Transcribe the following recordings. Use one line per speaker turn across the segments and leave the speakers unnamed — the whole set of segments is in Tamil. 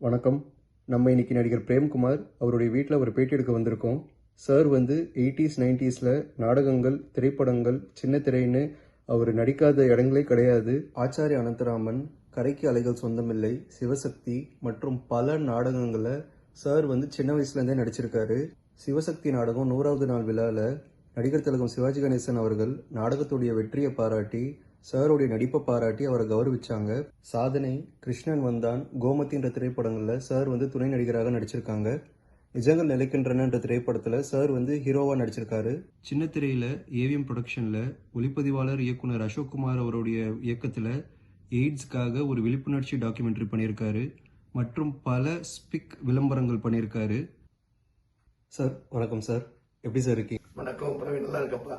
வணக்கம். நம்ம இன்னைக்கு நடிகர் பிரேம்குமார் அவருடைய வீட்டில் ஒரு பேட்டி எடுக்க வந்திருக்கோம். சார் வந்து எயிட்டிஸ் நைன்டிஸில் நாடகங்கள் திரைப்படங்கள் சின்ன திரைன்னு அவர் நடிக்காத இடங்களே கிடையாது. ஆச்சாரிய அனந்தராமன் கரைக்கு அலைகள் சொந்தமில்லை சிவசக்தி மற்றும் பல நாடகங்களை சார் வந்து சின்ன வயசுலேருந்தே நடிச்சிருக்காரு. சிவசக்தி நாடகம் நூறாவது நாள் விழாவில் நடிகர் திலகம் சிவாஜி கணேசன் அவர்கள் நாடகத்துடைய வெற்றியை பாராட்டி சாருடைய நடிப்பை பாராட்டி அவரை கௌரவிச்சாங்க. சாதனை கிருஷ்ணன் வந்தான். கோமதின்ற திரைப்படங்களில் சார் வந்து துணை நடிகராக நடிச்சிருக்காங்க. நிஜங்கள் நிலைக்கின்றனன்ற திரைப்படத்தில் சார் வந்து ஹீரோவாக நடிச்சிருக்காரு. சின்ன திரையில் ஏவிஎம் ப்ரொடக்ஷனில் ஒளிப்பதிவாளர் இயக்குனர் அசோக்குமார் அவருடைய இயக்கத்தில் எய்ட்ஸ்க்காக ஒரு விழிப்புணர்ச்சி டாக்குமெண்ட்ரி பண்ணியிருக்காரு. மற்றும் பல ஸ்பிக் விளம்பரங்கள் பண்ணியிருக்காரு. சார் வணக்கம் சார். எப்படி சார் இருக்கீங்க?
வணக்கம் நல்லா இருக்கப்பா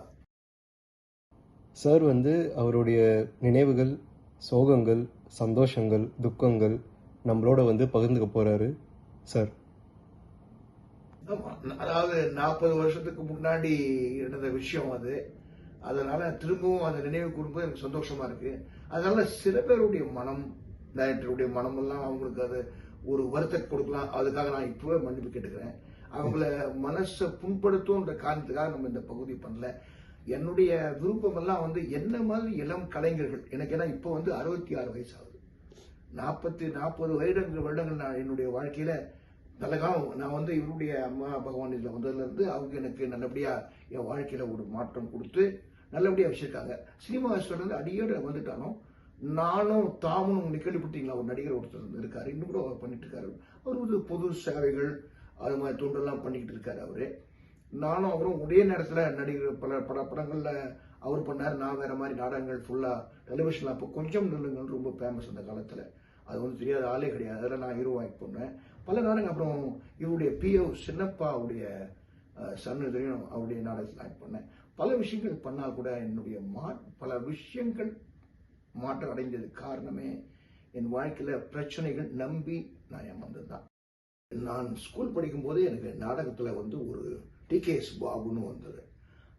சார் வந்து அவருடைய நினைவுகள் சோகங்கள் சந்தோஷங்கள் துக்கங்கள் நம்மளோட வந்து பகிர்ந்துக்க போறாரு சார்.
அதாவது நாற்பது வருஷத்துக்கு முன்னாடி நடந்த விஷயம் அது. அதனால திரும்பவும் அந்த நினைவு கூறும்போது எனக்கு சந்தோஷமா இருக்கு. அதனால சில பேருடைய மனம் டைரக்டருடைய மனமெல்லாம் அவங்களுக்கு அது ஒரு வருத்தத்தை கொடுக்கலாம். அதுக்காக நான் இப்பவே மன்னிப்பு கேட்டுக்கிறேன். அவங்கள மனசை புண்படுத்தும்ன்ற காரணத்துக்காக நம்ம இந்த பகுதி பண்ணல. என்னுடைய விருப்பம் எல்லாம் வந்து என்ன மாதிரி இளம் கலைஞர்கள் எனக்கு ஏன்னா இப்போ வந்து அறுபத்தி ஆறு வயசு ஆகுது நாற்பத்தி நாற்பது வருடங்கள் வருடங்கள் நான் என்னுடைய வாழ்க்கையில நல்ல காலம். நான் வந்து இவருடைய அம்மா பகவான் இதில் வந்ததுலேருந்து அவங்க எனக்கு நல்லபடியாக என் வாழ்க்கையில் ஒரு மாற்றம் கொடுத்து நல்லபடியாக வச்சுருக்காங்க. சினிமா வந்து அடியோட வந்துட்டாலும் நானும் தாமும் கேள்விப்பட்டீங்களா? ஒரு நடிகர் ஒருத்தர் இருக்காரு இன்னும் கூட அவர் பண்ணிட்டு இருக்காரு. அவர் வந்து பொது சேவைகள் அது மாதிரி தொண்டெல்லாம் பண்ணிக்கிட்டு இருக்காரு அவரு. நானும் அவரும் ஒரே நேரத்தில் நடிகர் பல பல படங்களில் அவர் பண்ணார். நான் வேற மாதிரி நாடகங்கள் ஃபுல்லாக டெலிவிஷனில் அப்போ கொஞ்சம் நில்லுங்கள் ரொம்ப ஃபேமஸ் அந்த காலத்தில். அது ஒன்றும் தெரியாத ஆளே கிடையாது. அதில் நான் ஹீரோ ஆக்ட் பண்ணேன் பல நாடகம் அப்புறம் இவருடைய பிஓ சின்னப்பாவுடைய சன்னு தெரியும் அவருடைய நாடகத்தில் ஆக்ட் பண்ணேன். பல விஷயங்கள் பண்ணால் கூட என்னுடைய மா பல விஷயங்கள் மாற்றம் அடைஞ்சதுக்கு காரணமே என் வாழ்க்கையில் பிரச்சனைகள் நம்பி நான் ஏமாந்தது தான் நான் ஸ்கூல் படிக்கும்போதே எனக்கு நாடகத்தில் வந்து ஒரு டிகேஎஸ் பாபுன்னு வந்தது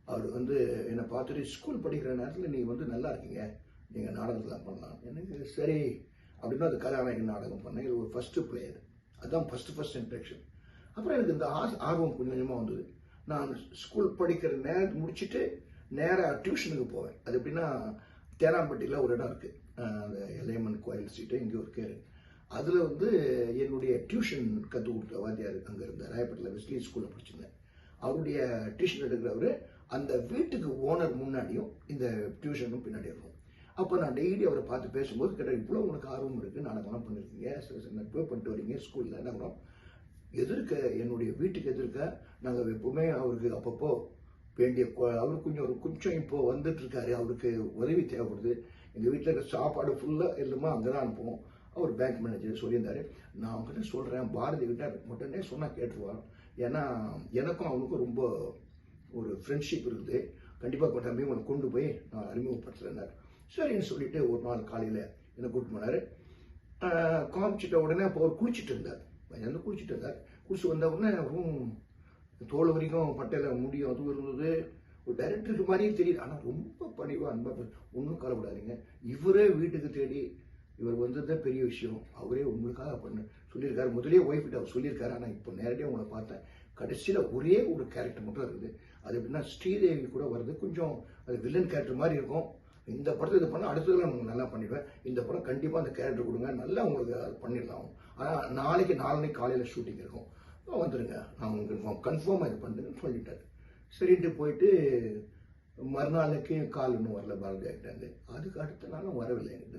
அவர் வந்து என்னை பார்த்துட்டு ஸ்கூல் படிக்கிற நேரத்தில் நீ வந்து நல்லா இருக்கீங்க. நீங்கள் நாடகத்தில் பண்ணலாம். எனக்கு சரி. அப்படின்னு அது கதாநாயகன் நாடகம் பண்ணேன். இது ஒரு ஃபஸ்ட்டு பிளேயர் அதுதான் ஃபஸ்ட்டு ஃபர்ஸ்ட் இன்ட்ரெக்ஷன் அப்புறம் எனக்கு இந்த ஆ- ஆர்வம் கொஞ்சம் கொஞ்சமாக வந்தது. நான் ஸ்கூல் படிக்கிற நேரத்தை முடிச்சுட்டு நேராக டியூஷனுக்கு போவேன். அது எப்படின்னா தேனாம்பட்டியில் ஒரு இடம் இருக்குது அந்த எல்லையம்மன் கோயில் சீட்டு இங்கே ஒரு கேரு அதில் வந்து என்னுடைய டியூஷன் கற்றுக் கொடுத்த வாத்தியார் அங்கே இருந்தார். ராயப்பட்டில் வெஸ்லி ஸ்கூலில் படிச்சிருந்தேன். அவருடைய டியூஷன் எடுக்கிறவர் அந்த வீட்டுக்கு ஓனர் முன்னாடியும் இந்த டியூஷனும் பின்னாடி இருக்கும். அப்போ நான் டெய்லி அவரை பார்த்து பேசும்போது கேட்டால் இவ்வளோ உனக்கு ஆர்வம் இருக்குது நாடகம்லாம் பண்ணியிருக்கீங்க சில சில பண்ணிட்டு வரீங்க ஸ்கூலில் என்ன எதிர்க்க என்னுடைய வீட்டுக்கு எதிர்க்க நாங்கள் எப்பவுமே அவருக்கு அப்பப்போ வேண்டிய அவருக்கு கொஞ்சம் ஒரு கொஞ்சம் இப்போ வந்துட்டு இருக்காரு அவருக்கு உதவி தேவைப்படுது. எங்கள் வீட்டில் இருக்க சாப்பாடு ஃபுல்லாக எல்லாமே அங்கே தான் அனுப்புவோம். அவர் பேங்க் மேனேஜர் சொல்லியிருந்தாரு. நான் அவங்ககிட்ட சொல்கிறேன் பாரதி கிட்ட மட்டும்னே சொன்னால் கேட்டுருவான். ஏன்னா எனக்கும் அவனுக்கும் ரொம்ப ஒரு ஃப்ரெண்ட்ஷிப் இருக்குது கண்டிப்பாக தம்பி உன்னை கொண்டு போய் நான் அறிமுகப்படுத்துறேன்னாரு. சரின்னு சொல்லிட்டு ஒரு நாள் காலையில் என்னை கூப்பிட்டு போனார். காமிச்சிட்ட உடனே அப்போ அவர் குளிச்சிட்டு இருந்தார். வந்து குளிச்சிட்டு இருந்தார். குளிச்சு வந்த உடனே அவரும் தோல் வரைக்கும் பட்டையில் முடியும் அதுவும் இருந்தது. ஒரு டைரக்டருக்கு மாதிரியே தெரியுது. ஆனால் ரொம்ப பணிவாக அன்பா ஒன்றும் கவலைப்படாதீங்க. இவரே வீட்டுக்கு தேடி இவர் வந்ததே பெரிய விஷயம். அவரே உங்களுக்காக பண்ணு சொல்லியிருக்காரு. முதலே ஒய்ஃப் கிட்ட அவர் சொல்லியிருக்காரு. ஆனால் இப்போ நேரடியாக உங்களை பார்த்தேன். கடைசியில் ஒரே ஒரு கேரக்டர் மட்டும் இருக்குது. அது எப்படின்னா ஸ்ரீதேவி கூட வருது கொஞ்சம் அது வில்லன் கேரக்டர் மாதிரி இருக்கும். இந்த படத்தை இது பண்ணால் அடுத்ததுல நான் நல்லா பண்ணிடுவேன். இந்த படம் கண்டிப்பாக அந்த கேரக்டர் கொடுங்க. நல்லா உங்களுக்கு அது பண்ணிடலாம். ஆனால் நாளைக்கு நாளைக்கு காலையில் ஷூட்டிங் இருக்கும். வந்துடுங்க நான் உங்களுக்கு கன்ஃபார்மாக இது பண்ணுறேன்னு சொல்லிட்டாரு. சரின்ட்டு போயிட்டு மறுநாளைக்கு கால் இன்னும் வரல பாரதி ஆகிட்டாங்க அதுக்கு அடுத்த நாளும் வரவில்லை எங்கிட்ட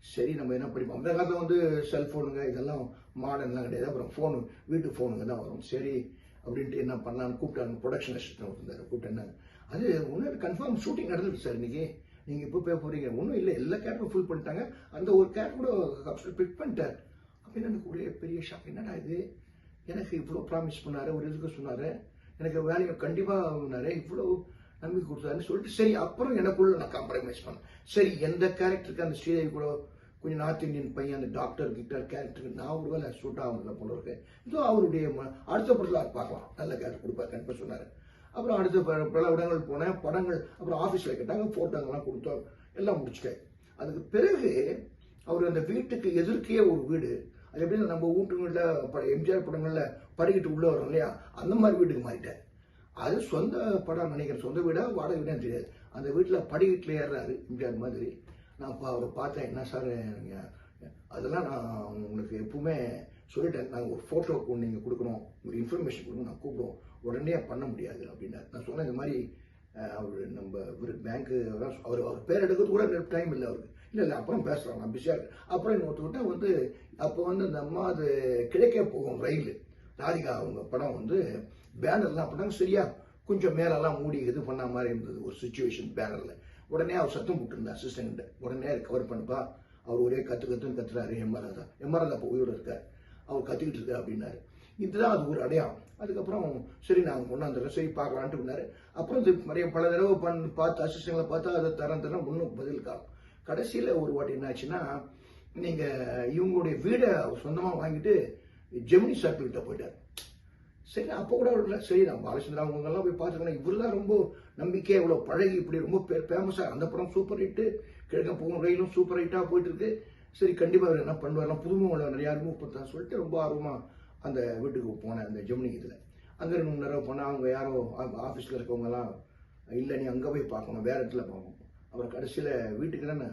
சரி நம்ம என்ன படிப்போம்? அந்த காலத்தில் வந்து செல்ஃபோனுங்க இதெல்லாம் மாடர்ன்லாம் கிடையாது. அப்புறம் ஃபோனு வீட்டு ஃபோனுங்க தான் வரும். சரி அப்படின்ட்டு என்ன பண்ணலான்னு கூப்பிட்டாங்க. ப்ரொடக்ஷன் அசிஸ்டன்ட் இருந்தார் கூப்பிட்டு அது ஒன்றும் கன்ஃபார்ம் ஷூட்டிங் நடந்துருக்கு சார் இன்னைக்கு. நீங்கள் இப்போ போய் போகிறீங்க ஒன்றும் இல்லை. எல்லா கேரக்டரும் ஃபுல் பண்ணிட்டாங்க. அந்த ஒரு கேரக்டர் கூட பிக் பண்ணிட்டார். அப்படின்னு எனக்கு ஒரே பெரிய ஷாக் என்னடா இது? எனக்கு இவ்வளோ ப்ராமிஸ் பண்ணார். ஒரு இதுக்கு சொன்னார். எனக்கு வேலையை கண்டிப்பாக இவ்வளோ நம்பி கொடுத்தாருன்னு சொல்லிட்டு சரி அப்புறம் எனக்குள்ள நான் காம்ப்ரமைஸ் பண்ணேன். சரி எந்த கேரக்டருக்கு அந்த ஸ்ரீதேவி கூட கொஞ்சம் நார்த் இந்தியன் பையன் அந்த டாக்டர் கிட்ட கேரக்டருக்கு நான் ஒரு வேலை சூட் ஆகுதுல போல இருக்கேன் இதோ அவருடைய அடுத்த படத்தில் அவர் பார்க்கலாம். நல்ல கேரக்டர் கொடுப்பாரு கண்டிப்பாக சொன்னார். அப்புறம் அடுத்த பல இடங்கள் போனேன். படங்கள் அப்புறம் ஆஃபீஸில் கேட்டாங்க ஃபோட்டோங்கெல்லாம் கொடுத்தோம். எல்லாம் முடிச்சிட்டேன். அதுக்கு பிறகு அவர் அந்த வீட்டுக்கு எதிர்க்கே ஒரு வீடு. அது எப்படின்னா நம்ம வீட்டுங்களில் ப- எம்ஜிஆர் படங்கள்ல படிக்கிட்டு உள்ளே வரோம் இல்லையா? அந்த மாதிரி வீட்டுக்கு மாறிட்டேன் அது சொந்த படம் நினைக்கிறேன். சொந்த வீடா வாடகை வீடான்னு தெரியாது. அந்த வீட்டில் படிக்கட்டில் ஏறாரு எம்ஜிஆர் மாதிரி. நான் இப்போ அவரை பார்த்தேன். என்ன சார் அதெல்லாம் நான் உங்களுக்கு எப்பவுமே சொல்லிட்டேன். நாங்கள் ஒரு ஃபோட்டோ நீங்கள் கொடுக்கணும். ஒரு இன்ஃபர்மேஷன் கொடுக்கணும். நான் கூப்பிடுவோம். உடனே பண்ண முடியாது அப்படின்னாரு. நான் சொன்னேன் இந்த மாதிரி அவர் நம்ம இவர் பேங்க்கு அவர் அவர் பேர் எடுக்கிறது கூட டைம் இல்லை அவருக்கு. இல்லை இல்லை அப்புறம் பேசுகிறோம் நான் பிஸியாக இருக்கேன். அப்புறம் இன்னொருத்தர்கிட்ட வந்து அப்போ வந்து இந்த அம்மா அது கிடைக்க போகும் ரயில். ராதிகா அவங்க படம் வந்து பேனர்லாம் பண்ணாங்க சரியா? கொஞ்சம் மேலெல்லாம் மூடி இது பண்ண மாதிரி இருந்தது ஒரு சுச்சுவேஷன் பேனரில். உடனே அவர் சத்தம் போட்டுருந்தா அசிஸ்டன்ட் உடனே கவர் பண்ணுப்பா. அவர் ஒரே கத்து கத்துன்னு கத்துறாரு எம்ஆர்எல் தான். எம்ஆர்எல் அப்போ உயிரோடு இருக்கார். அவர் கற்றுக்கிட்டு இருக்காரு அப்படின்னாரு. இதுதான் அது ஒரு அடையாளம். அதுக்கப்புறம் சரி நாங்கள் கொண்டாந்துடுறோம் சரி பார்க்கலான்ட்டு இருந்தாரு அப்புறம் இது நிறைய பல தடவை பண் பார்த்து அசிஸ்டங்களை பார்த்தா அதை தரம் தரம் ஒன்றும் பதில் காணும். கடைசியில் ஒரு வாட்டி என்னாச்சுன்னா நீங்கள் இவங்களுடைய வீடை அவர் சொந்தமாக வாங்கிட்டு ஜெமினி சர்க்கிள்கிட்ட போயிட்டார். சரி அப்போ கூட இல்லை சரி நான் பாலச்சந்திரா அவங்கெல்லாம் போய் பார்த்துக்கணும். இவரெல்லாம் ரொம்ப நம்பிக்கை இவ்வளோ பழகி இப்படி ரொம்ப ஃபேமஸாக அந்த படம் சூப்பர் ஹிட்டு கிழக்க போகும் ரயிலும் சூப்பர் ஹிட்டாக போயிட்டு இருக்கு சரி கண்டிப்பாக அவர் என்ன பண்ணுவார்லாம் புதுமுகம் நிறையா அறிமுகப்படுத்தான் சொல்லிட்டு ரொம்ப ஆர்வமாக அந்த வீட்டுக்கு போனேன் அந்த ஜெமினி இதில். அங்கே ரெண்டு நேரம் போனால் அவங்க யாரோ ஆஃபீஸில் இருக்கவங்கலாம் இல்லை நீ அங்கே போய் பார்க்கணும் வேற இடத்துல பார்க்கணும். அப்புறம் கடைசியில் வீட்டுக்கு தானே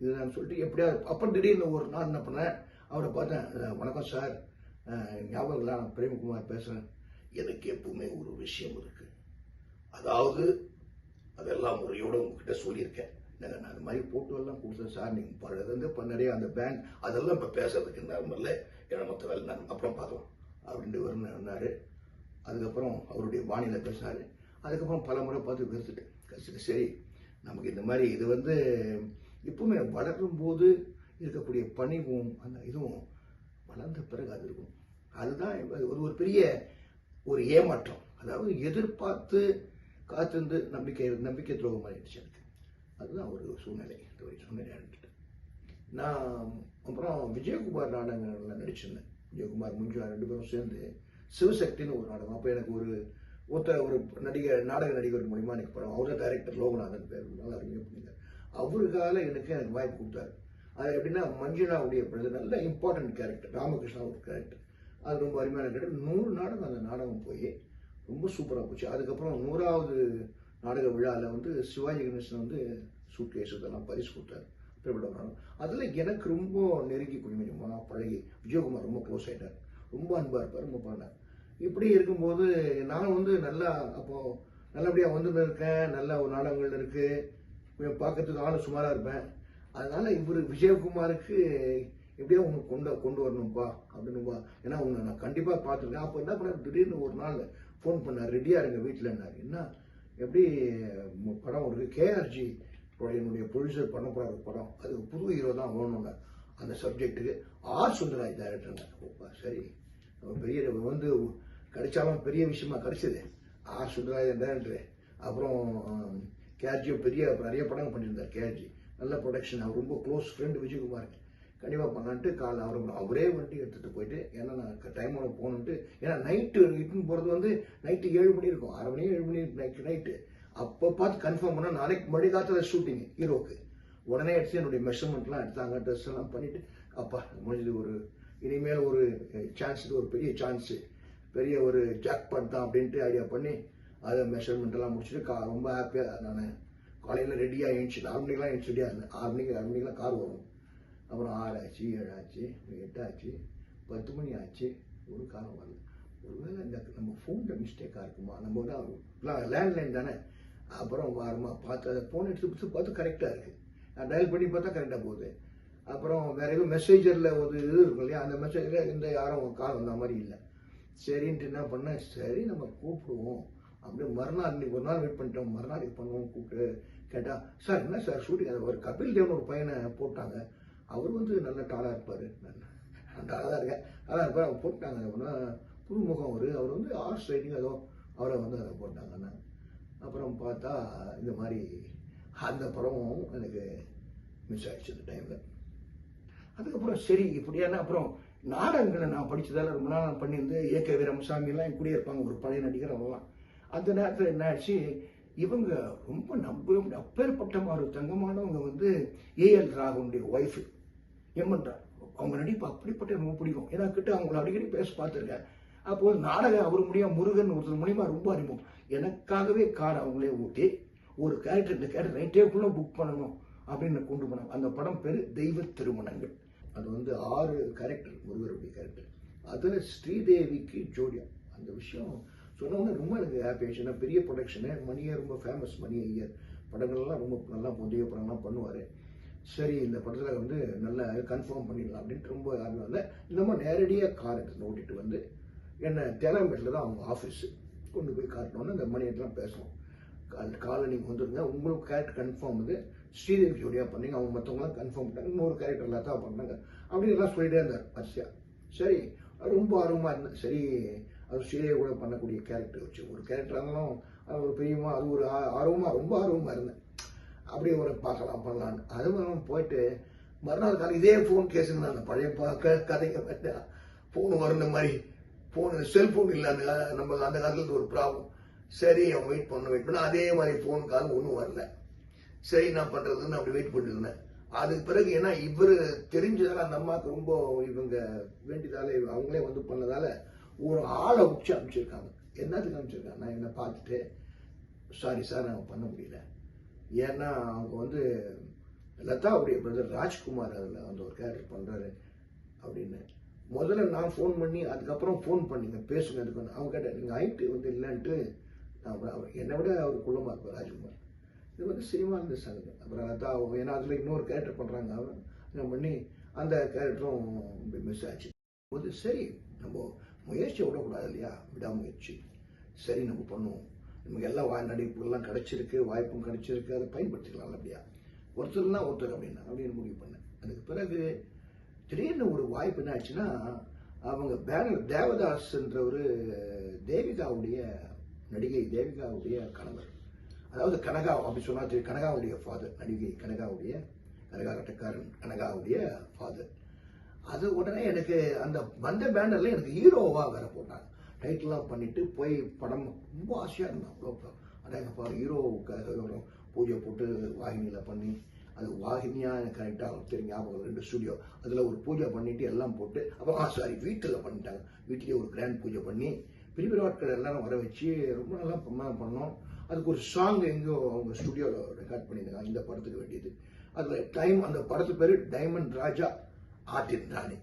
இதுதான் சொல்லிட்டு எப்படியாவது அப்புறம் திடீர்னு ஒரு நாள் என்ன பண்ணேன் அவரை பார்த்தேன் வணக்கம் சார் ஞாபகம் இல்லை நான் பிரேமகுமார் பேசுகிறேன் எனக்கு எப்பவுமே ஒரு விஷயம் இருக்கு. அதாவது அதெல்லாம் முறையோட உங்ககிட்ட சொல்லியிருக்கேன். இல்லைங்க நான் மாதிரி போட்டோ எல்லாம் கொடுத்தேன் சார். நீங்கள் பழகிறது இப்போ அந்த பேங்க் அதெல்லாம் இப்போ பேசுறதுக்கு நேரம் இல்லை. ஏன்னா மொத்த வேலை நான் அப்புறம் பார்த்தோம் அப்படின்ட்டு வருனாரு அதுக்கப்புறம் அவருடைய வானிலை பேசினாரு. அதுக்கப்புறம் பல முறை பார்த்து பேசிட்டேன். கடைசியில் சரி. நமக்கு இந்த மாதிரி இது வந்து எப்பவுமே வளரும் போது இருக்கக்கூடிய பணிவும் அந்த இதுவும் வளர்ந்த பிறகு அது இருக்கும். அதுதான் ஒரு ஒரு பெரிய ஒரு ஏமாற்றம். அதாவது எதிர்பார்த்து காத்திருந்து நம்பிக்கை நம்பிக்கை துரோகம் ஆயிடுச்சு எனக்கு. அதுதான் ஒரு சூழ்நிலை. இந்த ஒரு சூழ்நிலை நான் அப்புறம் விஜயகுமார் நாடகங்களில் நடிச்சிருந்தேன். விஜயகுமார் முஞ்சு ரெண்டு பேரும் சேர்ந்து சிவசக்தின்னு ஒரு நாடகம். அப்போ எனக்கு ஒரு ஒருத்த ஒரு நடிகர் நாடக நடிகர் மூலிமா எனக்கு படம். அவர் டைரக்டர் லோகநாதன் பேர். நல்லா அருமையாக பண்ணியிருந்தார் அவருக்கால எனக்கு எனக்கு வாய்ப்பு கொடுத்தாரு. அது எப்படின்னா மஞ்சுனாவுடைய பிரதர் நல்ல இம்பார்ட்டன்ட் கேரக்டர் ராமகிருஷ்ணா ஒரு கேரக்டர் அது ரொம்ப அருமையான கேட்டு நூறு நாடகம் அந்த நாடகம் போய் ரொம்ப சூப்பராக போச்சு. அதுக்கப்புறம் நூறாவது நாடக விழாவில் வந்து சிவாஜி கணேசன் வந்து சூட்கேஸ் இதெல்லாம் பரிசு கொடுத்தாரு. திரைப்பட அதில் எனக்கு ரொம்ப நெருங்கி கொஞ்சம் கொஞ்சமாக பழகி விஜயகுமார் ரொம்ப க்ளோஸ் ஆயிட்டார். ரொம்ப அன்பாக இருப்பார் ரொம்ப பண்ணார் இப்படி இருக்கும்போது நான் வந்து நல்லா அப்போது நல்லபடியாக வந்து இருக்கேன் நல்ல ஒரு நாடகங்கள் இருக்குது கொஞ்சம் பார்க்கறதுக்கு ஆள் சுமாராக இருப்பேன். அதனால் இவர் விஜயகுமாருக்கு எப்படியோ உன்னை கொண்டு கொண்டு வரணும்ப்பா அப்படின்னுப்பா ஏன்னா உன்னை நான் கண்டிப்பாக பார்த்துருக்கேன். அப்போ என்ன பண்ண திடீர்னு ஒரு நாள் ஃபோன் பண்ணார் ரெடியாக இருங்க வீட்டில்னார் என்ன? எப்படி படம் இருக்கு கேஆர்ஜி என்னுடைய ப்ரொடியூசர் பண்ண போகிற ஒரு படம். அது புது ஹீரோ தான் வேணும்னா அந்த சப்ஜெக்ட்டுக்கு ஆர் சுந்தராஜ் டைரக்டர் சரி. பெரிய வந்து கிடைச்சாலும் பெரிய விஷயமா கிடைச்சது. ஆர் சுந்தராஜன் டைரக்டர் அப்புறம் கேஆர்ஜியும் பெரிய நிறைய படம் பண்ணியிருந்தார் கேஆர்ஜி நல்ல ப்ரொடக்ஷன் அவர் ரொம்ப க்ளோஸ் ஃப்ரெண்டு விஜயகுமார். கண்டிப்பாக பண்ணான்ட்டு காலைல அவர் அவரே வந்துட்டு எடுத்துகிட்டு போயிட்டு ஏன்னா நான் டைமோட போகணுன்ட்டு ஏன்னா நைட்டு இட்டுன்னு போகிறது வந்து நைட்டு ஏழு மணி இருக்கும். அரை மணி ஏழு மணி நைட்டு நைட்டு அப்போ பார்த்து கன்ஃபார்ம் பண்ணால் நாளைக்கு மணி காலத்தில் ஷூட்டிங் ஹீரோக்கு உடனே எடுத்து என்னுடைய மெஷர்மெண்ட்லாம் எடுத்தாங்க ட்ரெஸ் எல்லாம் பண்ணிட்டு அப்பா முடிஞ்சது ஒரு இனிமேல் ஒரு சான்ஸ் இது ஒரு பெரிய சான்ஸு பெரிய ஒரு ஜாக் தான் அப்படின்ட்டு ஐடியா பண்ணி அதை மெஷர்மெண்ட்டெல்லாம் முடிச்சுட்டு கா ரொம்ப ஹாப்பியாக நான் காலையில் ரெடியாக எழுந்துச்சு. ஆறு மணிக்கெலாம் எழுந்துச்சு ரெடியாக இருந்தேன் ஆறு மணிக்கு ஆறு மணிக்கெலாம் கார் வரும். அப்புறம் ஆறாச்சு ஏழாச்சு எட்டாச்சு பத்து மணி ஆச்சு ஒரு காலம் வரல. ஒருவேளை இந்த நம்ம ஃபோனில் மிஸ்டேக்காக இருக்குமா? நம்ம தான் லேண்ட்லைன் தானே. அப்புறம் வாரமாக பார்த்து அதை ஃபோன் எடுத்து எடுத்து பார்த்து கரெக்டாக இருக்குது நான் டயல் பண்ணி பார்த்தா கரெக்டாக போகுது. அப்புறம் வேற எதுவும் மெசேஜரில் ஒரு இது இருக்கும் இல்லையா? அந்த மெசேஜில் இந்த யாரும் கால் வந்த மாதிரி இல்லை. சரின்ட்டு என்ன பண்ணேன் சரி நம்ம கூப்பிடுவோம். அப்படியே மறுநாள் இன்னைக்கு ஒரு நாள் வெயிட் பண்ணிட்டோம். மறுநாள் இது பண்ணுவோம் கூப்பிட்டு கேட்டால் சார் என்ன சார் ஷூட்டிங் அது ஒரு கபில் தேவன் ஒரு பையனை போட்டாங்க. அவர் வந்து நல்ல டாலாக இருப்பார். அந்த டாலாக தான் இருக்கேன் டாலாக இருப்பார் அவர் போட்டாங்க அப்படின்னா புதுமுகம் அவர். அவர் வந்து ஆர்ட்ஸ் ரைட்டிங் ஏதோ அவரை வந்து அதை போட்டாங்கன்னா அப்புறம் பார்த்தா இந்த மாதிரி அந்த படமும் எனக்கு மிஸ் ஆகிடுச்சு அந்த டைமில் அதுக்கப்புறம் சரி இப்படியான அப்புறம் நாடகங்களை நான் படித்ததால் ரொம்ப நாள் பண்ணியிருந்து ஏக வீரமசாமிலாம் என் கூடயே இருப்பாங்க. ஒரு பழைய நடிகர் அவங்கலாம் அந்த நேரத்தில் என்ன ஆச்சு? இவங்க ரொம்ப நம்ப அப்பேற்பட்ட ஒரு தங்கமானவங்க வந்து ஏஎல் ராகவனுடைய ஒய்ஃபு எம்மன்றார் அவங்க நடிப்பு அப்படிப்பட்ட ரொம்ப பிடிக்கும். ஏன்னா கிட்ட அவங்கள அடிக்கடி பேச பார்த்துருக்கேன். அப்போ நாடகம் அவர் மூலியமா முருகன் ஒருத்தர் மூலியமா ரொம்ப அறிமுகம். எனக்காகவே கார் அவங்களே ஊட்டி ஒரு கேரக்டர் இந்த கேரக்டர் நைட்டேக்குள்ள புக் பண்ணணும் அப்படின்னு கொண்டு போனாங்க. அந்த படம் பேர் தெய்வ திருமணங்கள். அது வந்து ஆறு கேரக்டர் முருகருடைய கேரக்டர் அதில் ஸ்ரீதேவிக்கு ஜோடியா. அந்த விஷயம் சொன்னோன்னே ரொம்ப எனக்கு ஹாப்பி ஆச்சு ஏன்னா பெரிய ப்ரொடக்ஷனு மணியே ரொம்ப ஃபேமஸ் மணி ஐயர் படங்கள்லாம் ரொம்ப நல்லா புதிய படம்லாம் பண்ணுவார். சரி இந்த படத்தில் வந்து நல்லா கன்ஃபார்ம் பண்ணிடலாம் அப்படின்ட்டு ரொம்ப ஆர்வம் இல்லை இந்த மாதிரி நேரடியாக கார் எடுத்து ஓட்டிட்டு வந்து என்ன தேனாம்பேட்டில் தான் அவங்க ஆஃபீஸு கொண்டு போய் காட்டினோன்னு அந்த மணியெல்லாம் பேசணும் கால் காலை நீங்கள் வந்துருங்க உங்களுக்கு கேரக்டர் கன்ஃபார்ம் வந்து ஸ்ரீதேவி ஜோடியாக பண்ணீங்க அவங்க மற்றவங்களாம் கன்ஃபார்ம் பண்ணாங்க இன்னொரு கேரக்டர் எல்லாத்தான் பண்ணாங்க அப்படின்னு எல்லாம் சொல்லிட்டே இருந்தார் வரிசையாக சரி ரொம்ப ஆர்வமாக இருந்தேன் சரி அது ஸ்ரீதேவி கூட பண்ணக்கூடிய கேரக்டர் வச்சு ஒரு கேரக்டர் இருந்தாலும் அது ஒரு பெரியமா அது ஒரு ஆ- ரொம்ப ஆர்வமாக இருந்தேன். அப்படி ஒரு பார்க்கலாம் பண்ணலான்னு. அதுவும் போயிட்டு மறுநாள் காலை இதே ஃபோன் கேஸுங்க அந்த பழைய ப- கதைங்க பார்த்தா ஃபோன் வருந்த மாதிரி ஃபோன் செல்ஃபோன் இல்லை அந்த நம்ம அந்த காலத்தில் ஒரு ப்ராப்ளம் சரி அவன் வெயிட் பண்ண வெயிட் பண்ண. அதே மாதிரி ஃபோன் கால் ஒன்றும் வரல. சரி நான் பண்ணுறதுன்னு அப்படி வெயிட் பண்ணியிருந்தேன் அதுக்கு பிறகு ஏன்னா இவர் தெரிஞ்சதால அந்த அம்மாவுக்கு ரொம்ப இவங்க வேண்டியதால அவங்களே வந்து பண்ணதால ஒரு ஆளை உச்சி அனுப்பிச்சிருக்காங்க. என்னத்துக்கு அனுப்பிச்சிருக்காங்க? நான் என்னை பார்த்துட்டு சாரி சார் நான் பண்ண முடியல. ஏன்னா அவங்க வந்து லதா அவருடைய பிரதர் ராஜ்குமார் அதில் வந்து ஒரு கேரக்டர் பண்ணுறாரு அப்படின்னு. முதல்ல நான் ஃபோன் பண்ணி அதுக்கப்புறம் ஃபோன் பண்ணிங்க பேசுங்க அதுக்கு அவங்க கேட்டேன் நீங்கள் ஹைட்டு வந்து இல்லைன்ட்டு நான் அவர் என்னை விட அவர் குள்ளமாக இருப்பார் ராஜ்குமார். இது வந்து சினிமா இந்த சங்கதி அப்புறம் லதா ஏன்னா அதில் இன்னொரு கேரக்டர் பண்ணுறாங்க அவர். என்ன பண்ணி அந்த கேரக்டரும் மிஸ் ஆச்சு. போது சரி நம்ம முயற்சியை விடக்கூடாது இல்லையா? விடாமுயற்சி. சரி நம்ம பண்ணுவோம். நமக்கு எல்லா வாய் நடிப்புகள்லாம் கிடைச்சிருக்கு வாய்ப்பும் கிடைச்சிருக்கு அதை பயன்படுத்திக்கலாம் அப்படியா ஒருத்தர்னா ஒருத்தர் அப்படின்னா அப்படின்னு முடிவு பண்ணேன். அதுக்கு பிறகு திடீர்னு ஒரு வாய்ப்பு என்ன ஆச்சுன்னா அவங்க பேனர் தேவதாஸ்ன்றவர் தேவிகாவுடைய நடிகை தேவிகாவுடைய கணவர். அதாவது கனகா அப்படி சொன்னா தெரியும் கனகாவுடைய ஃபாதர் நடிகை கனகாவுடைய கனகா கட்டக்காரன் கனகாவுடைய ஃபாதர் அது உடனே எனக்கு அந்த வந்த பேனர்ல எனக்கு ஹீரோவா வேற போட்டாங்க. டைட்டிலாக பண்ணிட்டு போய் படம் ரொம்ப ஆசையாக இருந்தேன் அவ்வளோ அடங்கப்பா ஹீரோவுக்காக பூஜை போட்டு வாகினியில் பண்ணி அது வாகினியாக எனக்கு கரெக்டாக தெரியும் ஞாபகம் ரெண்டு ஸ்டுடியோ அதில் ஒரு பூஜை பண்ணிவிட்டு எல்லாம் போட்டு அப்புறம் ஆ சாரி வீட்டில் பண்ணிட்டாங்க. வீட்டிலேயே ஒரு கிராண்ட் பூஜை பண்ணி பெரிய பெரிய ஆட்கள் எல்லாரும் வர வச்சு ரொம்ப நல்லா பண்ணோம். அதுக்கு ஒரு சாங் எங்கேயோ அவங்க ஸ்டுடியோவில் ரெக்கார்ட் பண்ணியிருந்தாங்க இந்த படத்துக்கு வேண்டியது. அதில் டைம் அந்த படத்து பேர் டைமண்ட் ராஜா ஆர்டின் ராணி.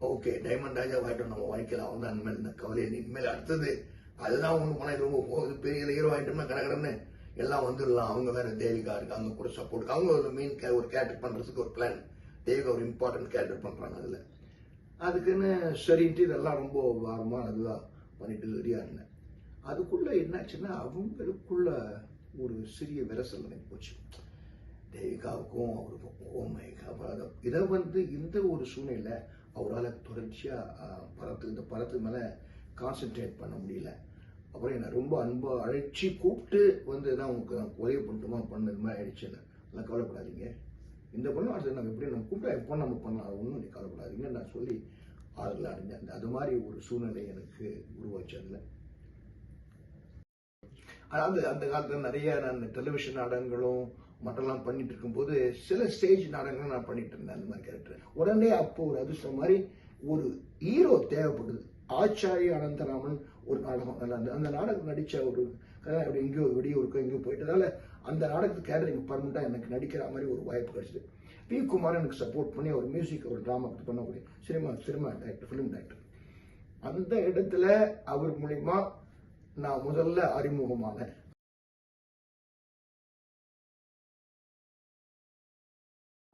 ஓகே டைமண்ட் ராஜா வாங்கிட்டு நம்ம வாங்கிக்கலாம் அவங்க அனிமேல் இந்த கவலை இனிமேல் அடுத்தது. அதுதான் ஒன்று போனால் இது ரொம்ப போகுது. பெரிய ஹீரோ ஆகிட்டோம்னா கடகடன்னு எல்லாம் வந்துடலாம். அவங்க வேற தேவிகா இருக்கு அவங்க கூட சப்போர்ட் அவங்க ஒரு மெயின் ஒரு கேரக்டர் பண்ணுறதுக்கு ஒரு பிளான் தேவிகா ஒரு இம்பார்ட்டன்ட் கேரக்டர் பண்ணுறாங்க அதில். அதுக்குன்னு சரின்ட்டு இதெல்லாம் ரொம்ப வாரமாக அதுதான் பண்ணிட்டு ரெடியாக இருந்தேன். அதுக்குள்ளே என்னாச்சுன்னா அவங்களுக்குள்ள ஒரு சிறிய விரசல் எனக்கு போச்சு. தேவிகாவுக்கும் அவருக்கும் oh ஓ மை இதை வந்து இந்த ஒரு சூழ்நிலை அவரால் தொடர்ச்சியாக அஹ், படத்துக்கு இந்த படத்துக்கு மேலே கான்சென்ட்ரேட் பண்ண முடியல. அப்புறம் என்னை ரொம்ப அன்பாக அழைச்சி கூப்பிட்டு வந்து தான் உங்களுக்கு நான் உதவி பண்ணட்டுமா பண்ணது மாதிரி ஆயிடுச்சுன்னு அதெல்லாம் கவலைப்படாதீங்க. இந்த பொண்ணு அடுத்தது நம்ம எப்படி நம்ம கூப்பிட்டா எப்போ நம்ம பண்ணலாம். அது ஒன்றும் நீங்கள் கவலைப்படாதீங்க நான் சொல்லி ஆறுதல் அடைஞ்சேன். அந்த அது மாதிரி ஒரு சூழ்நிலை எனக்கு உருவாச்சு அதில். அதாவது அந்த காலத்தில் நிறைய நான் டெலிவிஷன் நாடகங்களும் மற்றெல்லாம் பண்ணிட்டு இருக்கும்போது சில ஸ்டேஜ் நாடகங்கள் நான் பண்ணிட்டு இருந்தேன் அந்த மாதிரி கேரக்டர் உடனே அப்போ ஒரு அதிர்ஷ்டம் மாதிரி ஒரு ஹீரோ தேவைப்படுது. ஆச்சாரிய அனந்தராமன் ஒரு நாடகம். நல்லா இருந்தது அந்த நாடகம் நடித்த ஒரு கதை அப்படி எங்கேயோ இருக்கோ எங்கேயோ போயிட்டதால அந்த நாடகத்துக்கு கேட்டரிங் பர்மனண்டா எனக்கு நடிக்கிற மாதிரி ஒரு வாய்ப்பு கிடைச்சிது. பி குமார் எனக்கு சப்போர்ட் பண்ணி ஒரு மியூசிக் ஒரு ட்ராமா பண்ணக்கூடிய cinema cinema director film director அந்த இடத்துல அவர் மூலிமா நான் முதல்ல அறிமுகமானேன்.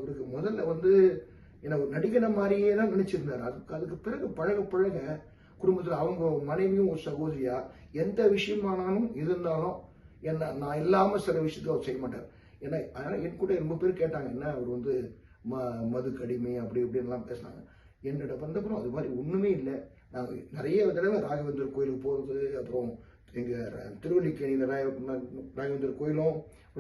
அவருக்கு முதல்ல வந்து என்ன ஒரு நடிகனை மாதிரியே தான் நினைச்சிருந்தார். அதுக்கு அதுக்கு பிறகு பழக பழக குடும்பத்தில் அவங்க மனைவியும் ஒரு சகோதரியா எந்த விஷயமானாலும் இருந்தாலும் என்ன நான் இல்லாமல் சில விஷயத்த அவர் செய்ய மாட்டார். ஏன்னா அதனால் என் கூட ரொம்ப பேர் கேட்டாங்க என்ன அவர் வந்து ம மது கடிமை அப்படி இப்படின்லாம் பேசினாங்க. என்னோட வந்தப்புறம் அது மாதிரி ஒன்றுமே இல்லை. நாங்கள் நிறைய தடவை ராகவேந்தர் கோயிலுக்கு போகிறது அப்புறம் எங்கள் திருவள்ளிக்கேணியில் ராய ராகவேந்தர் கோயிலும்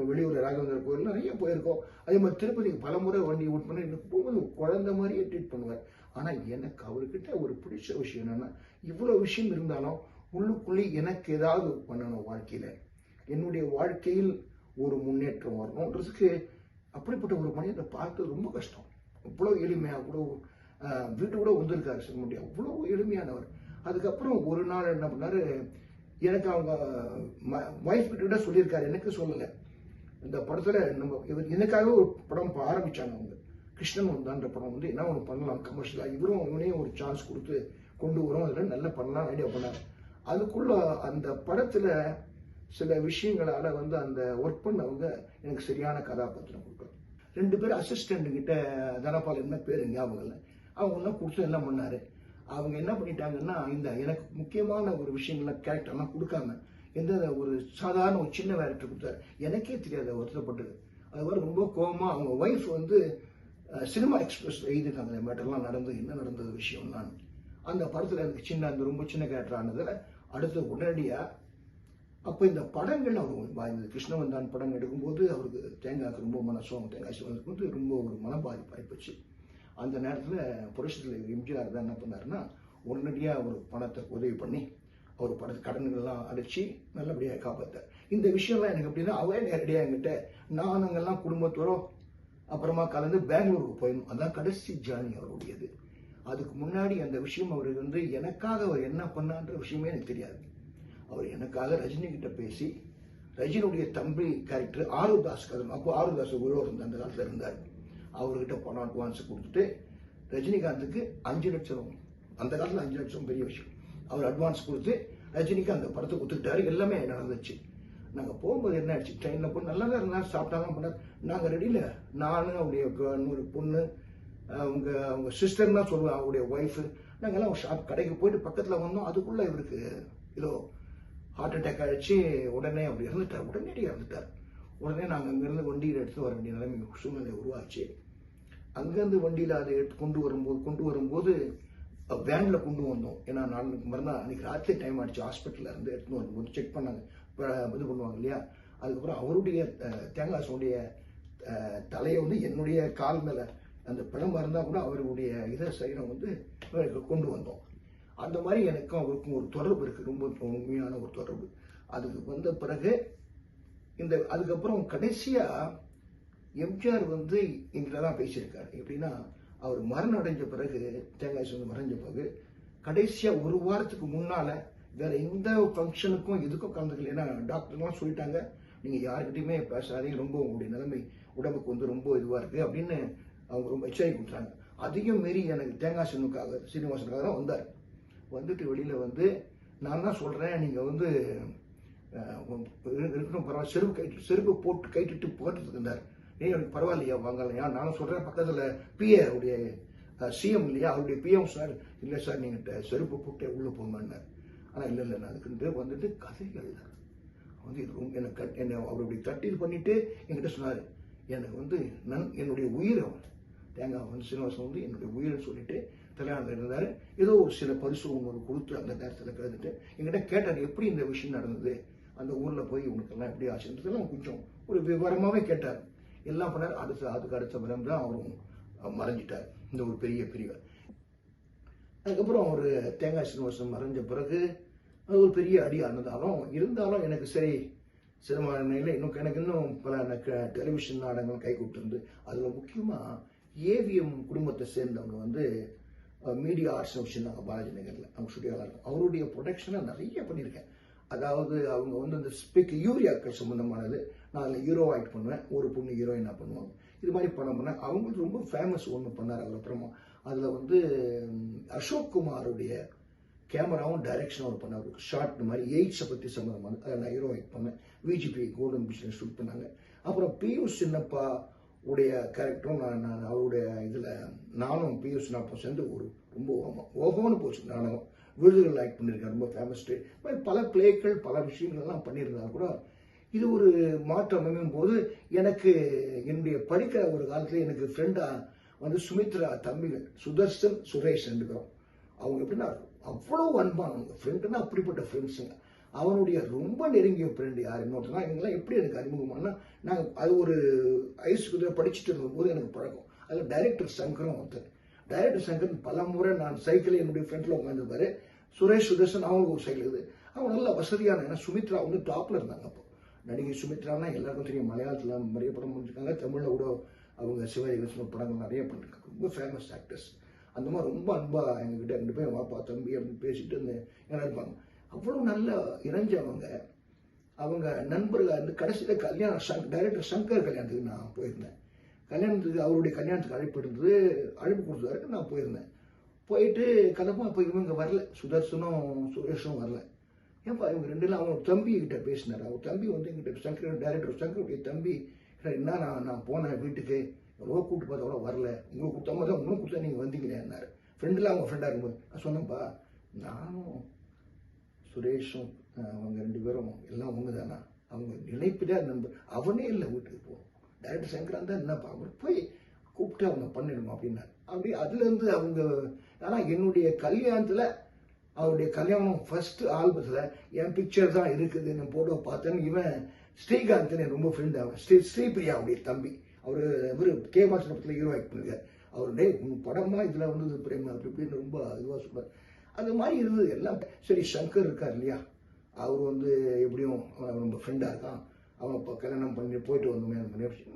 வெளியூர் ராகவேந்திர கோயில் நிறைய போயிருக்கோம். அதே மாதிரி திருப்பதிக்கு பல முறை வண்டி ஓட் பண்ண எனக்கு போகும்போது குழந்த குழந்தை மாதிரியே ட்ரீட் பண்ணுவார். ஆனால் எனக்கு அவர்கிட்ட ஒரு பிடிச்ச விஷயம் என்னென்னா இவ்வளோ விஷயம் இருந்தாலும் உள்ளுக்குள்ளே எனக்கு ஏதாவது பண்ணணும் வாழ்க்கையில். என்னுடைய வாழ்க்கையில் ஒரு முன்னேற்றம் வரணுன்றதுக்கு அப்படிப்பட்ட ஒரு மனிதனை பார்த்து ரொம்ப கஷ்டம். அவ்வளோ எளிமையாக கூட வீட்டு கூட வந்திருக்காரு செல்முடி அவ்வளோ எளிமையானவர். அதுக்கப்புறம் ஒரு நாள் என்ன பண்ணார் எனக்கு அவங்க ஒய்ஃப் கிட்ட சொல்லியிருக்காரு. எனக்கு சொல்லலை. இந்த படத்துல நம்ம இவர் எனக்காக ஒரு படம் இப்ப ஆரம்பிச்சாங்க அவங்க. கிருஷ்ணன் வந்தான்ற படம் வந்து என்ன ஒன்று பண்ணலாம் கமர்ஷியலா இவரும் இவனையும் ஒரு சான்ஸ் கொடுத்து கொண்டு வரும். அதில் நல்லா பண்ணலாம் ஐடியா பண்ணார். அதுக்குள்ள அந்த படத்துல சில விஷயங்களால வந்து அந்த ஒர்க் பண்ணவங்க எனக்கு சரியான கதாபாத்திரம் கொடுக்கணும் ரெண்டு பேரும் அசிஸ்டன்ட் கிட்ட தனபால் என்ன பேர் ஞாபகம் இல்லை. அவங்க என்ன கொடுத்து என்ன பண்ணாரு? அவங்க என்ன பண்ணிட்டாங்கன்னா இந்த எனக்கு முக்கியமான ஒரு விஷயங்கள்லாம் கேரக்டர்லாம் கொடுக்காம எந்த ஒரு சாதாரண ஒரு சின்ன வேரக்டர் கொடுத்தாரு. எனக்கே தெரியாது வருத்தப்பட்டது அது மாதிரி ரொம்ப கோபமாக அவங்க ஒய்ஃப் வந்து சினிமா எக்ஸ்பிரஸ் எழுதிருக்காங்க இந்த மேட்டர்லாம் நடந்து என்ன நடந்தது விஷயம் நான் அந்த படத்தில் எனக்கு சின்ன அந்த ரொம்ப சின்ன கேரக்டர் ஆனதில் அடுத்து உடனடியாக அப்போ இந்த படங்கள் அவர் பாய்ந்தது கிருஷ்ணவந்தான் படம் எடுக்கும்போது அவருக்கு தேங்காய்க்கு ரொம்ப மனசோம் தேங்காய் சிவனுக்கு வந்து ரொம்ப ஒரு மன பாதிப்பு ஆயிப்போச்சு. அந்த நேரத்தில் புரட்சித்தில் எம்ஜிஆர் தான் என்ன பண்ணாருன்னா உடனடியாக ஒரு பணத்தை உதவி பண்ணி அவர் பட கடன்கள்லாம் அடிச்சு நல்லபடியாக காப்பாற்றார் இந்த விஷயம்லாம் எனக்கு எப்படின்னா அவரே நேரடியாக என்கிட்ட நானுங்கள்லாம் குடும்பத்தோட அப்புறமா கலந்து பெங்களூருக்கு போயிடணும். அதான் கடைசி ஜானி அவருடையது. அதுக்கு முன்னாடி அந்த விஷயம் அவருக்கு வந்து எனக்காக அவர் என்ன பண்ணான்ற விஷயமே எனக்கு தெரியாது. அவர் எனக்காக ரஜினி கிட்ட பேசி ரஜினியுடைய தம்பி கேரக்டர் ஆருதாஸ் கதன் அப்போ ஆருதாஸ் உழவர் இருந்த அந்த காலத்தில் இருந்தார். அவர்கிட்ட பணம் அட்வான்ஸ் கொடுத்துட்டு ரஜினிகாந்துக்கு அஞ்சு லட்சம் அந்த காலத்தில் அஞ்சு லட்சம் பெரிய விஷயம். அவர் அட்வான்ஸ் கொடுத்து ரஜினிக்கு அந்த படத்தை கொடுத்துட்டாரு எல்லாமே நடந்துச்சு. நாங்கள் போகும்போது என்ன ஆச்சு ட்ரெயினில் போய் நல்லா தான் இருந்தார். சாப்பிட்டாங்க பண்ணார். நாங்கள் ரெடியில் நானும் அவருடைய இன்னொரு பொண்ணு அவங்க அவங்க சிஸ்டர் தான் சொல்லுவேன் அவருடைய ஒய்ஃபு நாங்கள்லாம் ஷாப் கடைக்கு போயிட்டு பக்கத்தில் வந்தோம். அதுக்குள்ளே இவருக்கு ஏதோ ஹார்ட் அட்டாக் ஆகிடுச்சு உடனே அவர் இறந்துட்டார். உடனடியாக இறந்துட்டார். உடனே நாங்கள் அங்கேருந்து வண்டியில் எடுத்து வர வேண்டிய நிலைமை சூழ்நிலை உருவாச்சு. அங்கேருந்து வண்டியில் அதை எடுத்து கொண்டு வரும்போது கொண்டு வரும்போது வேனில் கொண்டு வந்தோம். ஏன்னா நாளைக்கு மறுநாள் அன்றைக்கி ராத்திரி டைம் ஆகிடுச்சு ஹாஸ்பிட்டல்ல இருந்து எடுத்துன்னு வரும்போது செக் பண்ணாங்க. இது பண்ணுவாங்க இல்லையா? அதுக்கப்புறம் அவருடைய அஹ், தேங்காசனுடைய தலையை வந்து என்னுடைய கால் மேலே அந்த பிணமா இருந்தால் கூட அவருடைய இதை சைடம் வந்து கொண்டு வந்தோம். அந்த மாதிரி எனக்கும் அவருக்கும் ஒரு தொடர்பு இருக்குது ரொம்ப உண்மையான ஒரு தொடர்பு. அதுக்கு வந்த பிறகு இந்த அதுக்கப்புறம் கடைசியாக எம்ஜிஆர் வந்து எங்களை தான் பேசியிருக்காரு. எப்படின்னா அவர் மரணம் அடைஞ்ச பிறகு தேங்காய் சுந்தர் மறைஞ்ச பிறகு கடைசியா ஒரு வாரத்துக்கு முன்னால வேற எந்த ஃபங்க்ஷனுக்கும் எதுக்கும் கலந்துக்கல. ஏன்னா டாக்டர்லாம் சொல்லிட்டாங்க நீங்க யாருக்கிட்டையுமே பேசாதீங்க ரொம்ப உங்களுடைய நிலைமை உடம்புக்கு வந்து ரொம்ப இதுவா இருக்கு அப்படின்னு அவங்க ரொம்ப எச்சரிக்கை கொடுத்தாங்க. அதையும் மீறி எனக்கு தேங்காய் சிவனுக்காக சீனிவாசனுக்காக தான் வந்தார். வந்துட்டு வெளியில வந்து நான் தான் சொல்றேன் நீங்க வந்து இருக்கணும் பரவாயில்ல செருப்பு கைட்டு செருப்பு போட்டு கைட்டுட்டு போட்டுட்டு இருந்தார். ஏன் எனக்கு பரவாயில்லையா வாங்கலையா நானும் சொல்கிறேன் பக்கத்தில் பிஏ அவருடைய சிஎம் இல்லையா? அவருடைய பிஎம் சார் இல்லை சார் நீங்கள் செருப்பு போட்டு உள்ளே போங்கன்னார். ஆனால் இல்லை இல்லை நான் அதுக்கு வந்துட்டு கதைகள் வந்து இது ரொம்ப எனக்கு கட்- என்னை அவருடைய தட்டில் பண்ணிவிட்டு என்கிட்ட சொன்னார். எனக்கு வந்து நன் என்னுடைய உயிர் அவன். தேங்காய் வந்து சீனிவாசன் வந்து என்னுடைய உயிர்னு சொல்லிட்டு தலையாண்டில் இருந்தார். ஏதோ ஒரு சில பரிசு ஒன்று கொடுத்து அந்த நேரத்தில் கலந்துட்டு என்கிட்ட கேட்டார் எப்படி இந்த விஷயம் நடந்தது? அந்த ஊரில் போய் உனக்கெல்லாம் எப்படி ஆச்சுன்றதுலாம் கொஞ்சம் ஒரு விவரமாகவே கேட்டார். எல்லாம் பண்ணார். அடுத்த அதுக்கு அடுத்த விதம் தான் அவரும் மறைஞ்சிட்டார். இந்த ஒரு பெரிய பிரிவர் அதுக்கப்புறம் அவர் தேங்காய் சீனிவாசன் மறைஞ்ச பிறகு அது ஒரு பெரிய அடியாக இருந்தாலும் இருந்தாலும் எனக்கு சரி சினிமா நிலையில் இன்னும் எனக்கு இன்னும் பல டெலிவிஷன் நாடகங்கள் கை கொடுத்துருந்து அதில் முக்கியமாக ஏவிஎம் குடும்பத்தை சேர்ந்தவங்க வந்து மீடியா ஆர்ட்ஸ் வச்சுருந்தாங்க பாலாஜி நகரில் அவங்க ஸ்டுடியோவில் இருக்கும். அவருடைய ப்ரொடக்ஷனை நிறைய பண்ணியிருக்கேன். அதாவது அவங்க வந்து அந்த ஸ்பீக் யூரியாக்கள் சம்மந்தமானது நான் அதில் ஹீரோ ஆக்ட் பண்ணுவேன். ஒரு பொண்ணு ஹீரோயினாக பண்ணுவாங்க. இது மாதிரி படம் பண்ணேன் அவங்களுக்கு ரொம்ப ஃபேமஸ் ஒன்று பண்ணார் அதுக்கப்புறமா. அப்புறமா அதில் வந்து அசோக் குமாருடைய கேமராவும் டைரக்ஷனும் அவர் பண்ணார். ஷார்ட் மாதிரி எய்ட்ஸை பற்றி சம்மந்தமான அதை நான் ஹீரோ ஆக்ட் பண்ணேன். விஜிபி கோல்டன் பீச்சில் ஷூட் பண்ணாங்க. அப்புறம் பியூஷ் சின்னப்பா உடைய கேரக்டரும் நான் நான் அவருடைய இதில் நானும் பியூஷ் சின்னப்பா சேர்ந்து ஒரு ரொம்ப ஓகோன்னு போச்சு. நாடகம் விருதுகள் ஆக்ட் பண்ணியிருக்கேன். ரொம்ப ஃபேமஸ் மாதிரி பல பிளேக்கள் பல விஷயங்கள்லாம் பண்ணியிருந்தா கூட இது ஒரு மாற்றம் அமையும் போது எனக்கு என்னுடைய படிக்கிற ஒரு காலத்தில் எனக்கு ஃப்ரெண்டாக வந்து சுமித்ரா தம்பிகள் சுதர்சன் சுரேஷ் ரெண்டு பேரும். அவங்க எப்படின்னா அவ்வளவு அன்பானவங்க ஃப்ரெண்டுன்னா அப்படிப்பட்ட ஃப்ரெண்ட்ஸுங்க அவனுடைய ரொம்ப நெருங்கிய ஃப்ரெண்டு யார்? இன்னொருத்தனா இவங்கெல்லாம் எப்படி எனக்கு அறிமுகமானா நாங்கள் அது ஒரு ஐஸ் குதிரை படிச்சுட்டு இருக்கும்போது எனக்கு பழக்கம். அதில் டைரக்டர் சங்கரும் ஒருத்தர். டைரக்டர் சங்கர் பல முறை நான் சைக்கிள் என்னுடைய ஃப்ரெண்டில் உட்காந்துருப்பாரு சுரேஷ் சுதர்சன் அவங்களுக்கு ஒரு சைக்கிள் இருக்குது. அவங்க நல்ல வசதியான ஏன்னா சுமித்ரா வந்து டாப்பில் இருந்தாங்க அப்போ. நடிகை சுமித்ரானா எல்லாருக்கும் தெரியும். மலையாளத்தில் நிறைய படம் பண்ணிருக்காங்க. தமிழில் கூட அவங்க சிவாஜி கணேசன் படங்கள் நிறைய பண்ணிருக்காங்க. ரொம்ப ஃபேமஸ் ஆக்டர்ஸ் அந்த மாதிரி ரொம்ப அன்பாக எங்ககிட்ட ரெண்டு பேரும் வாப்பா தம்பி அப்படின்னு பேசிட்டு இருந்து எல்லாம் இருப்பாங்க. அவ்வளோ நல்ல இணைஞ்சவங்க அவங்க. நண்பர்கள் வந்து கடைசியில் கல்யாணம் சங் டைரக்டர் சங்கர் கல்யாணத்துக்கு நான் போயிருந்தேன். கல்யாணத்துக்கு அவருடைய கல்யாணத்துக்கு அழைப்பு இருந்தது அழைப்பு கொடுத்ததாருக்கு நான் போயிருந்தேன். போயிட்டு கதப்பா போய் இவங்க வரல. சுதர்சனும் சுரேஷும் வரல. ஏன்ப்பா இவங்க ரெண்டுல அவங்க தம்பி கிட்ட பேசினார். அவர் தம்பி வந்து எங்கிட்ட சங்கர் டேரக்டர் சங்கருடைய தம்பி என்ன நான் நான் போனேன் வீட்டுக்கு. எவ்வளோ கூப்பிட்டு பார்த்தா அவ்வளோ வரல. உங்களுக்கு கொடுத்த மாதிரி தான் உங்களுக்கு கொடுத்தா நீங்கள் வந்தீங்களேன்னாரு. ஃப்ரெண்டில் அவங்க ஃப்ரெண்டாக இருக்கும்போது நான் சொன்னேன்ப்பா நானும் சுரேஷும் அவங்க ரெண்டு பேரும் எல்லாம் அவங்க தானா? அவங்க நினைப்பு தான் நம்ப அவனே இல்லை வீட்டுக்கு போவோம் டேரக்டர் சங்கரான் தான் என்னப்பா? அவர் போய் கூப்பிட்டு அவங்க பண்ணிடணும் அப்படின்னாரு. அப்படி அதுலேருந்து அவங்க ஆனால் என்னுடைய கல்யாணத்தில் அவருடைய கல்யாணம் ஃபர்ஸ்ட் ஆல்பத்தில் என் பிக்சர் தான் இருக்குது நான் போட்டோ பார்த்தேன்னு இவன் ஸ்ரீகாந்த் எனக்கு ரொம்ப ஃப்ரெண்ட் அவன் ஸ்ரீ ஸ்ரீபிரியா அவருடைய தம்பி. அவர் இவர் கே மாசனத்தில் ஹீரோ ஆக்ட் பண்ணிருக்காரு. அவர் டே உன் இதில் வந்தது பிரேம்? அப்படி இப்படின்னு ரொம்ப இதுவாக சொல்றாரு. அந்த மாதிரி இருந்தது எல்லாம். சரி சங்கர் இருக்கார் இல்லையா? அவர் வந்து எப்படியும் அவன் ஃப்ரெண்டாக இருக்கான். அவன் இப்போ கல்யாணம் பண்ணி போயிட்டு வந்தோமே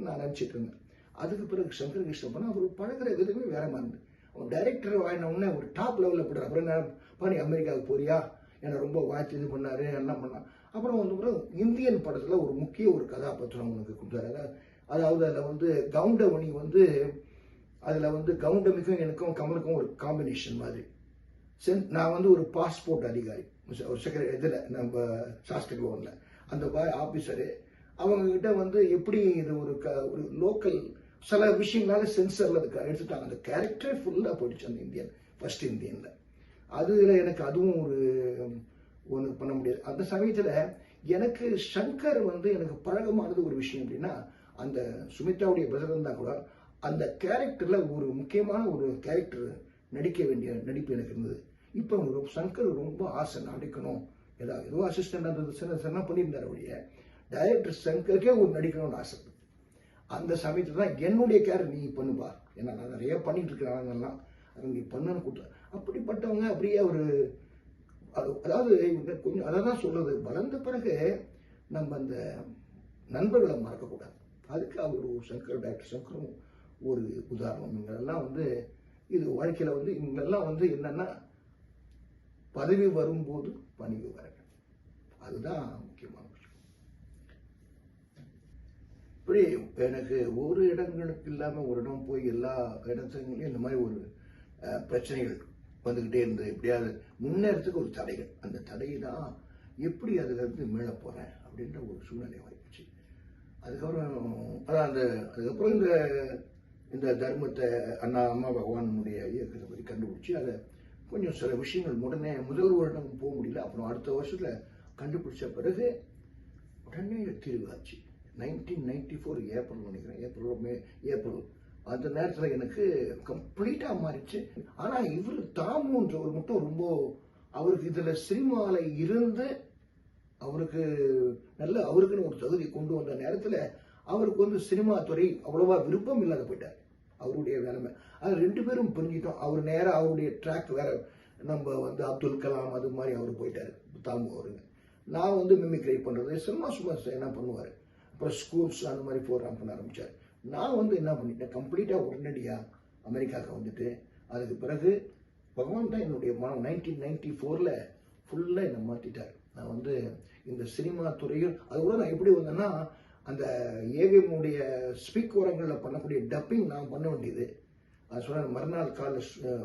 நான் நினச்சிட்டு இருந்தேன். அதுக்கு பிறகு சங்கர் கிருஷ்ணன் பண்ண அவர் பழகிற விதமே வேற மாதிரி இருந்தது. அவன் டைரக்டர் வாங்கின உடனே ஒரு டாப் லெவலில் போடுற அப்புறம் என்ன நீ அமெரிக்காவுக்கு போறியா? என்னை ரொம்ப வாட்ச் இது பண்ணார் என்ன பண்ணார். அப்புறம் வந்து கூட இந்தியன் படத்தில் ஒரு முக்கிய ஒரு கதாபாத்திரம் உனக்கு கொடுத்தாரு. அதாவது- அதாவது அதில் வந்து கவுண்டமணி வந்து அதில் வந்து கவுண்டமிக்கும் எனக்கும் கமலுக்கும் ஒரு காம்பினேஷன் மாதிரி. சென் நான் வந்து ஒரு பாஸ்போர்ட் அதிகாரி. ஒரு செக்ரட்டரி இதில் நம்ம சாஸ்திரி பவனில். அந்த ஆஃபீஸரு அவங்கக்கிட்ட வந்து எப்படி இது ஒரு க ஒரு லோக்கல் சில விஷயங்களால சென்சரில் அது எடுத்துட்டாங்க. அந்த கேரக்டரே ஃபுல்லாக போயிடுச்சு அந்த இந்தியன் ஃபர்ஸ்ட் இந்தியனில். அதுல எனக்கு அதுவும் ஒரு ஒன்று பண்ண முடியாது. அந்த சமயத்தில் எனக்கு சங்கர் வந்து எனக்கு பழகமானது ஒரு விஷயம் அப்படின்னா அந்த சுமித்ராவுடைய பிரதர் தான் கூட அந்த கேரக்டரில் ஒரு முக்கியமான ஒரு கேரக்டர் நடிக்க வேண்டிய நடிப்பு எனக்கு இருந்தது. இப்போ ஒரு சங்கர் ரொம்ப ஆசை நடிக்கணும். ஏதாவது ஏதோ அசிஸ்டன்ட் அந்த சின்ன சின்ன பண்ணியிருந்தார் ஒழிய டைரக்டர் சங்கருக்கே ஒரு நடிக்கணும்னு ஆசை. அந்த சமயத்தில் தான் என்னுடைய கேர் நீ பண்ணுப்பா. ஏன்னா நான் நிறைய பண்ணிட்டு இருக்கிறாங்கலாம் அதை நீ பண்ணுன்னு கொடுத்த அப்படிப்பட்டவங்க அப்படியே ஒரு அதாவது இவங்க கொஞ்சம் அதை தான் சொல்றது வளர்ந்த பிறகு நம்ம அந்த நண்பர்களை மறக்கக்கூடாது. அதுக்கு அவர் ஒரு சங்கர் டாக்டர் சங்கரும் ஒரு உதாரணம். இவங்கெல்லாம் வந்து இது வாழ்க்கையில் வந்து இவங்கெல்லாம் வந்து என்னன்னா பதவி வரும்போது பணிவு வரணும் அதுதான் முக்கியமான விஷயம். இப்படி எனக்கு ஒரு இடங்களுக்கு இல்லாமல் ஒரு இடம் போய் எல்லா இடத்துலையும் இந்த மாதிரி ஒரு அஹ், பிரச்சனைகள் வந்துக்கிட்டே இருந்தது எப்படியாவது முன்னேறதுக்கு ஒரு தடைகள். அந்த தடையை தான் எப்படி அதுலேருந்து மீள போகிறேன் அப்படின்ற ஒரு சூழ்நிலை வாய்ப்புச்சு அதுக்கப்புறம் அதான் அந்த அதுக்கப்புறம் இந்த இந்த தர்மத்தை அண்ணா அம்மா பகவானுடைய இயக்கத்தை பற்றி கண்டுபிடிச்சி அதை கொஞ்சம் சில விஷயங்கள் உடனே முதல் வருடம் போக முடியல. அப்புறம் அடுத்த வருஷத்தில் கண்டுபிடிச்ச பிறகு உடனே தீர்வு ஆச்சு. நைன்டீன் நைன்டி ஃபோர் ஏப்ரல் நினைக்கிறேன். April May April. அந்த நேரத்தில் எனக்கு கம்ப்ளீட்டாக மாறிச்சு ஆனால் இவர் தாமுன்றவர் மட்டும் ரொம்ப அவருக்கு இதில் சினிமாவில் இருந்து அவருக்கு நல்ல அவருக்குன்னு ஒரு தகுதி கொண்டு வந்த நேரத்தில் அவருக்கு வந்து சினிமா துறை அவ்வளவா விருப்பம் இல்லாத போயிட்டார். அவருடைய நிலைமை. அது ரெண்டு பேரும் புரிஞ்சிட்டோம். அவர் நேராக அவருடைய ட்ராக் வேற நம்ம வந்து அப்துல் கலாம் அது மாதிரி அவர் போயிட்டார். தாமு அவருங்க. நான் வந்து மிமிக்ரை பண்ணுறது சும்மா சும்மா என்ன பண்ணுவார்? அப்புறம் ஸ்கூல்ஸ் அந்த மாதிரி ப்ரோக்ராம் பண்ண ஆரம்பித்தார் நான் வந்து என்ன பண்ணிட்டேன் கம்ப்ளீட்டாக உடனடியாக அமெரிக்காவுக்கு வந்துட்டு அதுக்கு பிறகு பகவான் தான் என்னுடைய மனம் நைன்டீன் நைன்டி ஃபோரில் ஃபுல்லாக என்னை மாற்றிட்டார் நான் வந்து இந்த சினிமா துறையில் அது கூட நான் எப்படி வந்தேன்னா அந்த ஏவிஎம்னுடைய ஸ்பீக் ஓரங்களில் பண்ணக்கூடிய டப்பிங் நான் பண்ண வேண்டியது. அது சொன்ன மறுநாள் காலை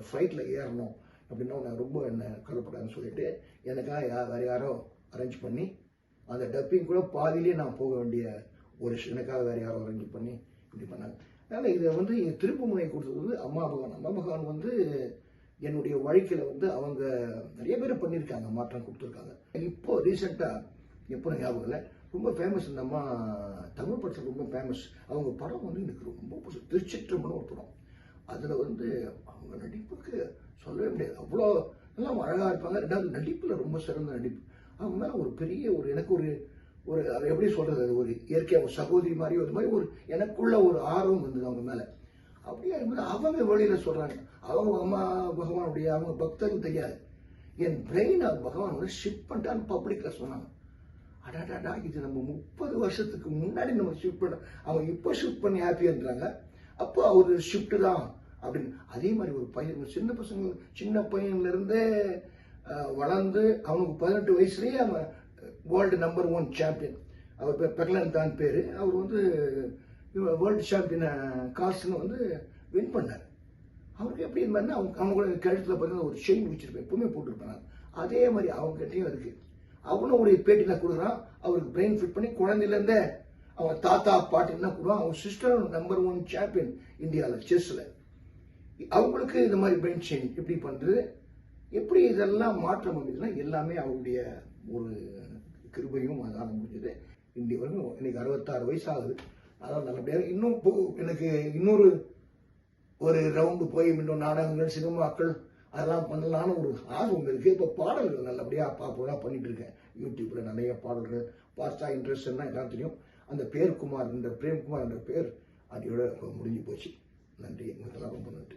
ஃப்ளைட்டில் ஏறணும் அப்படின்னா நான் ரொம்ப என்ன கவலைப்படாதுன்னு சொல்லிட்டு எனக்காக யா வேறு யாரோ அரேஞ்ச் பண்ணி அந்த டப்பிங் கூட பாதிலே நான் போக வேண்டிய ஒரு எனக்காக வேறு யாரோ அரேஞ்ச் பண்ணி இப்படி பண்ணாங்க. அதனால் இதை வந்து திருப்பு முனை கொடுத்தது வந்து அம்மா பகவான். அம்மா பகவான் வந்து என்னுடைய வாழ்க்கையில் வந்து அவங்க நிறைய பேர் பண்ணியிருக்காங்க மாற்றம் கொடுத்துருக்காங்க. இப்போ ரீசெண்டாக எப்போ ஞாபகம் இல்லை ரொம்ப ஃபேமஸ் இந்த அம்மா தமிழ் படத்தில் ரொம்ப ஃபேமஸ் அவங்க படம் வந்து எனக்கு ரொம்ப பிடிச்சது. திருச்சிற்றம்பலம் ஒரு படம். அதில் வந்து அவங்க நடிப்புக்கு சொல்லவே முடியாது. அவ்வளோ நல்லா அழகாக இருப்பாங்க. ரெண்டாவது நடிப்பில் ரொம்ப சிறந்த நடிப்பு. அவங்க மேலே ஒரு பெரிய ஒரு எனக்கு ஒரு ஒரு அதை எப்படி சொல்றது? அது ஒரு இயற்கையாக ஒரு சகோதரி மாதிரி ஒரு மாதிரி ஒரு எனக்குள்ள ஒரு ஆர்வம் வந்தது அவங்க மேலே. அப்படியே இருக்கும்போது அவங்க வெளியில சொல்றாங்க. அவங்க அம்மா பகவானுடைய அவங்க பக்தர்கள் தெரியாது. என் பிரெயின் பகவான் வந்து ஷிஃப்ட் பண்ணிட்டான்னு பப்ளிக்ல சொன்னாங்க. அடாடாடா இது நம்ம முப்பது வருஷத்துக்கு முன்னாடி நம்ம ஷிஃப்ட் பண்ண அவங்க இப்போ ஷிஃப்ட் பண்ணி ஹாப்பியான்றாங்க அப்போ அவர் ஷிஃப்ட் தான் அப்படின்னு. அதே மாதிரி ஒரு பையன் சின்ன பசங்க சின்ன பையன்ல இருந்தே வளர்ந்து அவனுக்கு பதினெட்டு வயசுலயே அவன் வேர்ல்டு நம்பர் ஒன் சாம்பியன் அவர் பேர் பெக்லன் தான் பேர். அவர் வந்து வேர்ல்டு சாம்பியனை கால்ஸ்னு வந்து வின் பண்ணார். அவருக்கு எப்படி இருந்தாருன்னா அவங்க அவங்க கூட கழுத்தில் பார்த்தீங்கன்னா ஒரு செயின் வச்சிருப்பேன் எப்பவுமே போட்டிருப்பேன் அதே மாதிரி அவங்ககிட்டையும் இருக்குது இருக்கு. அவனும் ஒரு நான் கொடுக்குறான். அவருக்கு பிரெயின் ஃபிட் பண்ணி குழந்தையிலேருந்தே அவன் தாத்தா பாட்டி என்ன கொடுவான் அவன் சிஸ்டர் நம்பர் ஒன் சாம்பியன் இந்தியாவில் செஸ்ஸில் அவங்களுக்கு இந்த மாதிரி பிரெயின் செயின் எப்படி பண்ணுறது எப்படி இதெல்லாம் மாற்றம் அமைதுன்னா எல்லாமே அவருடைய ஒரு கிருபையும் அதனால் முடிஞ்சது. இந்திய வரைக்கும் இன்னைக்கு அறுபத்தாறு வயசு ஆகுது அதான் நல்லபடியாக இன்னும் போ- எனக்கு இன்னொரு ஒரு ரவுண்டு போய் இன்னும் நாடகங்கள் சினிமாக்கள் அதெல்லாம் பண்ணலான்னு ஒரு ஆர்வம் இருக்குது இப்போ பாடல்கள் நல்லபடியாக பாப்புலராக பண்ணிட்டு இருக்கேன். யூடியூப்பில் நிறைய பாடல்கள். பாஸ்டா இன்ட்ரெஸ்ட் எல்லாம் தெரியும். அந்த பேர் குமார் என்ற பிரேம்குமார் என்ற பேர் அதையோட முடிஞ்சு போச்சு. நன்றி. உங்களுக்கெல்லாம் ரொம்ப நன்றி.